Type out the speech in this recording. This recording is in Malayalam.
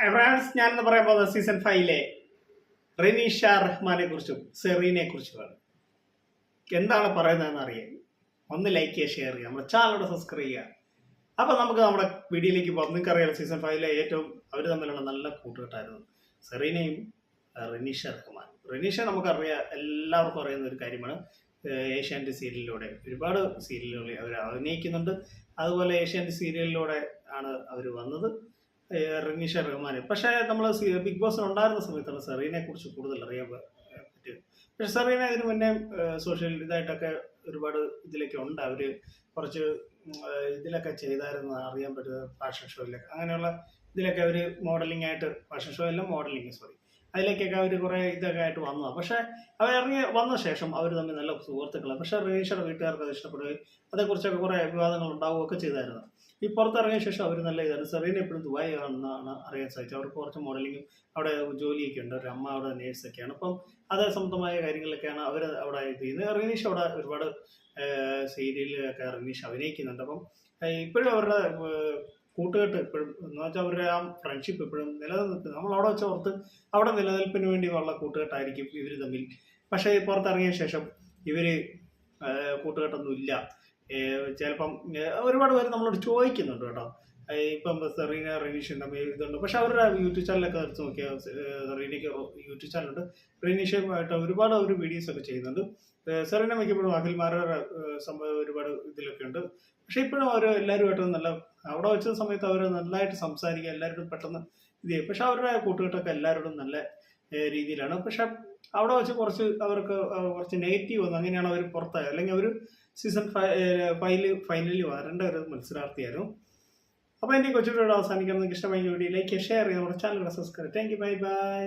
ഫ്രാൻസ് എന്ന് പറയാൻ പോകുന്നത് സീസൺ ഫൈവിലെ റെനീഷ റഹ്മാനെ കുറിച്ചും സെറീനെ കുറിച്ചുമാണ്. എന്താണ് പറയുന്നതെന്ന് അറിയാം ഒന്ന് ലൈക്ക് ചെയ്യുക ഷെയർ ചെയ്യുക. നമ്മുടെ ചാനലോട് സബ്സ്ക്രൈബ് ചെയ്യുക. അപ്പോൾ നമുക്ക് നമ്മുടെ വീഡിയോയിലേക്ക് പോകാം. നിങ്ങൾക്കറിയാം സീസൺ ഫൈവിലെ ഏറ്റവും അവർ തമ്മിലുള്ള നല്ല കൂട്ടുകെട്ടായിരുന്നു സെറീനയും റെനീഷ റഹ്മാൻ റെനീഷ നമുക്കറിയാം എല്ലാവർക്കും അറിയുന്ന ഒരു കാര്യമാണ്. ഏഷ്യാനെറ്റ് സീരിയലിലൂടെ ഒരുപാട് സീരിയലുകളിൽ അവർ അഭിനയിക്കുന്നുണ്ട്. അതുപോലെ ഏഷ്യാനെറ്റ് സീരിയലിലൂടെ ആണ് അവർ വന്നത്. റനീഷ റഹ്മാനെ പക്ഷേ നമ്മൾ ബിഗ് ബോസിൽ ഉണ്ടായിരുന്ന സമയത്താണ് സെറീനെ കുറിച്ച് കൂടുതൽ അറിയാൻ പറ്റിയത്. പക്ഷെ സെറീന ഇതിന് മുന്നേ സോഷ്യൽ ഇതായിട്ടൊക്കെ ഒരുപാട് ഇതിലൊക്കെ ഉണ്ട്. അവർ കുറച്ച് ഇതിലൊക്കെ ചെയ്തായിരുന്നു അറിയാൻ പറ്റുന്നത് ഫാഷൻ ഷോയിലൊക്കെ. അങ്ങനെയുള്ള ഇതിലൊക്കെ അവർ മോഡലിംഗ് ആയിട്ട് ഫാഷൻ ഷോ എല്ലാം മോഡലിംഗ് സോറി. അതിലേക്കൊക്കെ അവർ കുറേ ഇതൊക്കെ ആയിട്ട് വന്നതാണ് പക്ഷേ അവർ ഇറങ്ങി വന്ന ശേഷം അവർ തമ്മിൽ നല്ല സുഹൃത്തുക്കളാണ് പക്ഷേ റേഷയുടെ വീട്ടുകാർക്ക് അത് ഇഷ്ടപ്പെടുകയും അതേക്കുറിച്ചൊക്കെ കുറേ വിവാദങ്ങൾ ഉണ്ടാവുകയൊക്കെ ചെയ്തായിരുന്നു. ഈ പുറത്തിറങ്ങിയ ശേഷം അവർ നല്ല ഇതാണ്. സെറീന എപ്പോഴും ദുബായ് ആണെന്നാണ് അറിയാൻ സാധിച്ചത്. അവർക്ക് കുറച്ച് മോഡലിങ്ങും അവിടെ ജോലിയൊക്കെ ഉണ്ട്. ഒരു അമ്മ അവിടെ നേഴ്സൊക്കെയാണ്. അപ്പം അതേ സംബന്ധമായ കാര്യങ്ങളൊക്കെയാണ് അവർ അവിടെ ഇത് ചെയ്യുന്നത്. റീനീഷ് അവിടെ ഒരുപാട് സീരിയലൊക്കെ റീനീഷ് അഭിനയിക്കുന്നുണ്ട്. അപ്പം ഇപ്പോഴും അവരുടെ കൂട്ടുകെട്ട് എപ്പോഴും. എന്ന് വെച്ചാൽ അവരുടെ ആ ഫ്രണ്ട്ഷിപ്പ് എപ്പോഴും നിലനിൽക്കുന്നത് നമ്മൾ അവിടെ വെച്ച് ഓർത്ത് അവിടെ നിലനിൽപ്പിന് വേണ്ടിയുള്ള കൂട്ടുകെട്ടായിരിക്കും ഇവർ തമ്മിൽ. പക്ഷേ പുറത്തിറങ്ങിയ ശേഷം ഇവർ കൂട്ടുകെട്ടൊന്നും ഇല്ല. ചിലപ്പം ഒരുപാട് പേര് നമ്മളോട് ചോദിക്കുന്നുണ്ട് കേട്ടോ. ഇപ്പം സെറീന റെനീഷ് തമ്മിൽ ഇതുണ്ട്. പക്ഷെ അവരുടെ യൂട്യൂബ് ചാനലൊക്കെ എടുത്ത് നോക്കിയാൽ സെറീനയ്ക്ക് യൂട്യൂബ് ചാനലുണ്ട്. റെനീഷയുമായിട്ട് ഒരുപാട് അവർ വീഡിയോസ് ഒക്കെ ചെയ്യുന്നുണ്ട്. സെറീന മിക്കപ്പോഴും അഖിൽമാരുടെ സംഭവം ഒരുപാട് ഇതിലൊക്കെ ഉണ്ട്. പക്ഷെ ഇപ്പോഴും അവർ എല്ലാവരുമായിട്ട് നല്ല അവിടെ വെച്ച സമയത്ത് അവർ നല്ലതായിട്ട് സംസാരിക്കുക എല്ലാവരോടും പെട്ടെന്ന് ഇത് ചെയ്യും. പക്ഷെ അവരുടെ കൂട്ടുകെട്ടൊക്കെ എല്ലാവരോടും നല്ല രീതിയിലാണ്. പക്ഷെ അവിടെ വെച്ച് കുറച്ച് അവർക്ക് കുറച്ച് നെഗറ്റീവ് വന്നു. അങ്ങനെയാണ് അവർ പുറത്തായത്. അല്ലെങ്കിൽ അവർ സീസൺ ഫൈവ് ഫൈനലിൽ വരേണ്ട ഒരു മത്സരാർത്ഥിയായിരുന്നു. അപ്പോൾ എന്റെ കൊച്ചുകൂടെ അവസാനിക്കുന്നത് ഇഷ്ടമായി വീഡിയോ ലൈക്ക് ഷെയർ ചെയ്യുക. നമ്മുടെ channel subscribe thank you bye bye